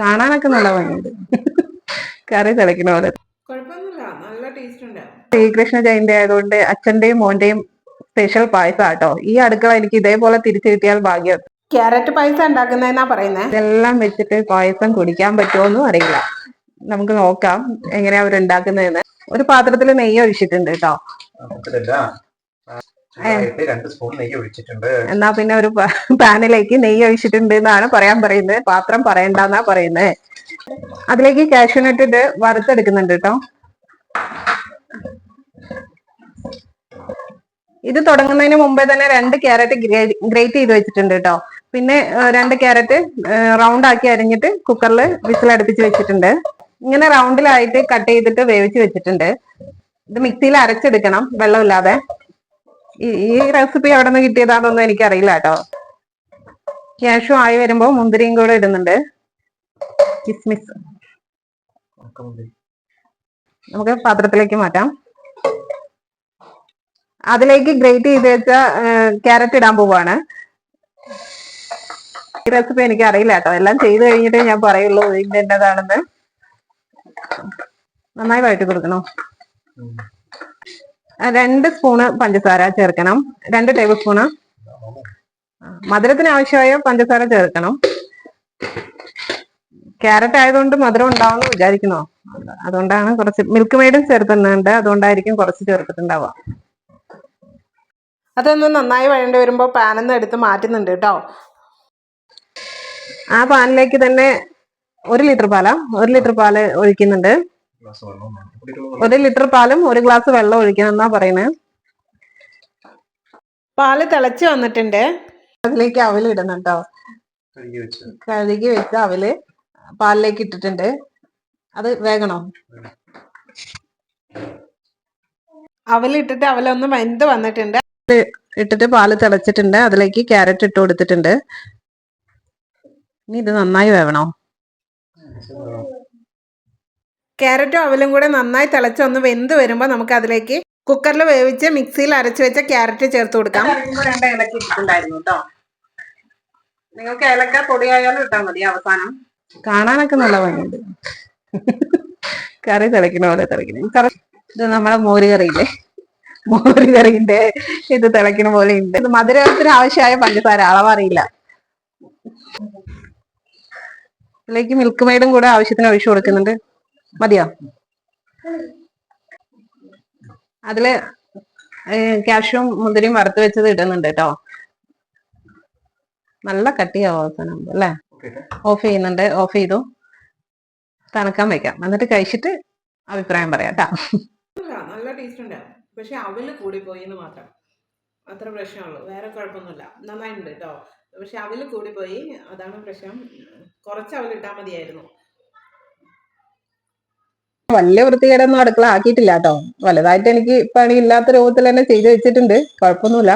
കാണാനൊക്കെ നല്ല ഭംഗിയുണ്ട്. കറി തിളയ്ക്കണ പോലെ. നല്ല ടേസ്റ്റ് ഉണ്ട്. ശ്രീകൃഷ്ണ ജയന്തി ആയതുകൊണ്ട് അച്ഛന്റെയും മോന്റെയും സ്പെഷ്യൽ പായസം ആട്ടോ ഈ അടുക്കള എനിക്ക് ഇതേപോലെ തിരിച്ചു കിട്ടിയാൽ ഭാഗ്യം. ക്യാരറ്റ് പായസം ഉണ്ടാക്കുന്നതെന്നാ പറയുന്നത് ഇതെല്ലാം വെച്ചിട്ട് പായസം കുടിക്കാൻ പറ്റുമോന്നും അറിയില്ല. നമുക്ക് നോക്കാം എങ്ങനെയാ അവരുണ്ടാക്കുന്നതെന്ന്. ഒരു പാത്രത്തിൽ നെയ്യ് ഒഴിച്ചിട്ടുണ്ട് കേട്ടോ രണ്ട് സ്പൂൺ നെയ്യ് ഒഴിച്ചിട്ടുണ്ട്. എന്നാ പിന്നെ ഒരു പാനിലേക്ക് നെയ്യ് ഒഴിച്ചിട്ടുണ്ട് എന്നാണ് പറയാൻ പറയുന്നത്. പാത്രം പറയണ്ടെന്നാ പറയുന്നത്. അതിലേക്ക് കാഷ്യൂനട്ട് ഇത് വറുത്തെടുക്കുന്നുണ്ട് കേട്ടോ. ഇത് തുടങ്ങുന്നതിന് മുമ്പേ തന്നെ രണ്ട് ക്യാരറ്റ് ഗ്രേറ്റ് ചെയ്ത് വെച്ചിട്ടുണ്ട് കേട്ടോ. പിന്നെ രണ്ട് ക്യാരറ്റ് റൗണ്ട് ആക്കി അരിഞ്ഞിട്ട് കുക്കറിൽ വിസിലടുപ്പിച്ച് വെച്ചിട്ടുണ്ട്. ഇങ്ങനെ റൗണ്ടിലായിട്ട് കട്ട് ചെയ്തിട്ട് വേവിച്ച് വെച്ചിട്ടുണ്ട്. ഇത് മിക്സിയിൽ അരച്ചെടുക്കണം വെള്ളമില്ലാതെ. ഈ റെസിപ്പി എവിടെ നിന്ന് കിട്ടിയതാണെന്നൊന്നും എനിക്കറിയില്ല കേട്ടോ. ക്യാഷു ആയി വരുമ്പോ മുന്തിരിയും കൂടെ ഇടുന്നുണ്ട്. കിസ്മിസ്. നമുക്ക് പാത്രത്തിലേക്ക് മാറ്റാം. അതിലേക്ക് ഗ്രേറ്റ് ചെയ്ത് വെച്ച ക്യാരറ്റ് ഇടാൻ പോവാണ്. ഈ റെസിപ്പി എനിക്ക് അറിയില്ല കേട്ടോ. എല്ലാം ചെയ്ത് കഴിഞ്ഞിട്ടേ ഞാൻ പറയുള്ളൂ ഇതിന്റെ എന്നതാണെന്ന് നന്നായി വഴറ്റി കൊടുക്കണം? രണ്ട് സ്പൂണ് പഞ്ചസാര ചേർക്കണം. രണ്ട് ടേബിൾ സ്പൂണ് മധുരത്തിന് ആവശ്യമായ പഞ്ചസാര ചേർക്കണം. ക്യാരറ്റ് ആയതുകൊണ്ട് മധുരം ഉണ്ടാവുമെന്ന് വിചാരിക്കുന്നോ. അതുകൊണ്ടാണ് കുറച്ച് മിൽക്ക് മെയ്ഡും ചേർത്തുന്നുണ്ട് അതുകൊണ്ടായിരിക്കും കുറച്ച് ചേർത്തിട്ടുണ്ടാവുക. അതൊന്ന് നന്നായി വഴണ്ടി വരുമ്പോൾ പാനൊന്നും എടുത്ത് മാറ്റുന്നുണ്ട് കേട്ടോ. ആ പാനിലേക്ക് തന്നെ ഒരു ലിറ്റർ പാലാ. ഒരു ലിറ്റർ പാൽ ഒഴിക്കുന്നുണ്ട്. ഗ്ലാസ് വെള്ളം ഒരു ലിറ്റർ പാലും ഒരു ഗ്ലാസ് വെള്ളം ഒഴിക്കണം എന്നാ പറയുന്നത് പാൽ തിളച്ച് വന്നിട്ടുണ്ട്. അതിലേക്ക് അവൽ ഇടണം കേട്ടോ കഴുകി വെച്ച്. കഴുകി വെച്ച അവൽ പാലിലേക്ക് ഇട്ടിട്ടുണ്ട്. അത് വേഗണോ അവലിട്ടിട്ട് അവലൊന്ന് വെന്ത് വന്നിട്ടുണ്ട്. ഇട്ടിട്ട് പാൽ തിളച്ചിട്ടുണ്ട്. അതിലേക്ക് ക്യാരറ്റ് ഇട്ട് കൊടുത്തിട്ടുണ്ട്. ഇനി ഇത് നന്നായി വേവണോ? ക്യാരറ്റും അവലും കൂടെ നന്നായി തിളച്ചൊന്ന് വെന്ത് വരുമ്പോൾ നമുക്ക് അതിലേക്ക് കുക്കറിൽ വേവിച്ച് മിക്സിയിൽ അരച്ച് വെച്ച ക്യാരറ്റ് ചേർത്ത് കൊടുക്കാം. രണ്ട് ഏലക്ക ഇട്ടിട്ടുണ്ടായിരുന്നു കേട്ടോ നിങ്ങൾക്ക് ഏലക്ക പൊടിയായാലും ഇട്ടാൽ മതി അവസാനം. കാണാനൊക്കെ നല്ല ഭംഗിയുണ്ട്. കറി തിളയ്ക്കണ പോലെ തിളയ്ക്കണം കറി ഇത് നമ്മുടെ മോര് കറിയില്ലേ? മോര് കറിന്റെ ഇത് തിളയ്ക്കണ പോലെ ഉണ്ട്. ഇത് മധുരത്തിന് ആവശ്യമായ പഞ്ചസാര അളവറിയില്ല ഇതിലേക്ക് മിൽക്ക് മെയ്ഡും കൂടെ ആവശ്യത്തിന് ഒഴിച്ചു കൊടുക്കുന്നുണ്ട്. മതിയോ? അതിൽ കാഷ്യൂം മുന്തിരിയും വറുത്ത് വെച്ചത് ഇടുന്നുണ്ട് കേട്ടോ. നല്ല കട്ടിയാവും അവസാനം അല്ലേ? ഓഫ് ചെയ്യുന്നുണ്ട് ഓഫ് ചെയ്തു. തണുക്കാൻ വെക്കാം. എന്നിട്ട് കഴിച്ചിട്ട് അഭിപ്രായം പറയാം കേട്ടാ. നല്ല ടേസ്റ്റ് ഉണ്ട്. പക്ഷെ അവൽ കൂടി പോയി എന്ന് മാത്രം. അത്ര പ്രശ്നമുള്ളൂ. വേറെ കുഴപ്പമൊന്നുമില്ല. നന്നായിട്ടുണ്ട് കേട്ടോ. പക്ഷെ അവൽ കൂടിപ്പോയി. അതാണ് പ്രശ്നം. കുറച്ച് അവലിട്ടാൽ മതിയായിരുന്നു. വലിയ വൃത്തികേടൊന്നും അടുക്കള ആക്കിയിട്ടില്ല കേട്ടോ വലുതായിട്ട് എനിക്ക് പണി ഇല്ലാത്ത രൂപത്തിൽ തന്നെ ചെയ്തു വെച്ചിട്ടുണ്ട്. കുഴപ്പമൊന്നുമില്ല.